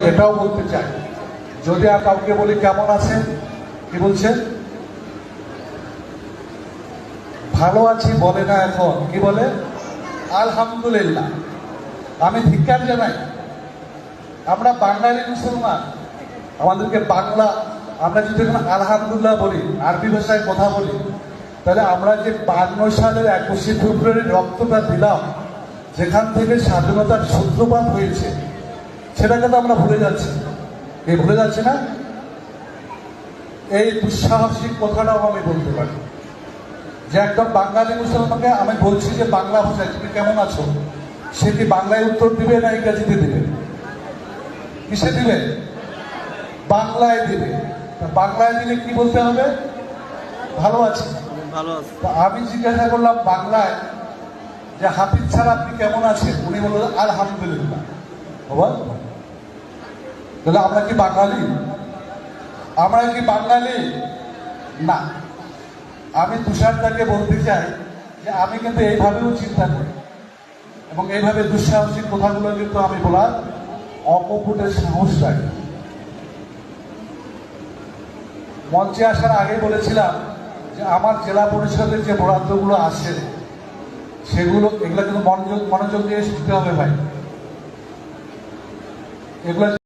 এটাও বলতে চাই। যদি আর কাউকে বলি কেমন আছেন, কি বলছেন? ভালো আছি বলে না এখন, কি বলে? আলহামদুলিল্লাহ। আমি ধিক্কার জানাই, আমরা বাঙালি মুসলমান, আমাদেরকে বাংলা, আমরা যদি এখন আলহামদুলিল্লাহ বলি, আরবি ভাষায় কথা বলি, তাহলে আমরা যে বান্ন সালের একুশে ফেব্রুয়ারি রক্তটা দিলাম, যেখান থেকে স্বাধীনতার সূত্রপাত হয়েছে সেটাকে তো আমরা ভুলে যাচ্ছি। এই ভুলে যাচ্ছে না? এই দুঃসাহসিক কথাটাও আমি বলতে পারি। যে একদম বাঙালি মুসলমানকে আমি বলছি যে বাংলা ভাষায় তুমি কেমন আছো? সে কি বাংলায় উত্তর দিবে না ইংরেজিতে দিবে? কিসে দিবে? বাংলায় দিবে। তা বাংলায় দিলে কি বলতে হবে? ভালো আছি। ভালো আছে। আমি জিজ্ঞাসা করলাম বাংলায় যে হাফিজ ছাড়া আপনি কেমন আছেন? উনি বলল আলহামদুলিল্লাহ। বাবা তাহলে আমরা কি বাঙালি? আমরা কি বাঙালি? না। আমি তুষারদাকে বলতে চাই যে আমি কিন্তু এইভাবেও চিন্তা করি। এবং এইভাবে দুঃসাহসিক কথাগুলো কিন্তু আমি বলার অকপুটের সাহস রাখি। মঞ্চে আসার আগে বলেছিলাম যে আমার জেলা পরিষদের যে বরাদ্দগুলো আসে সেগুলো, এগুলো কিন্তু মনোযোগ মনোযোগ দিয়ে শুনতে হবে ভাই। এগুলো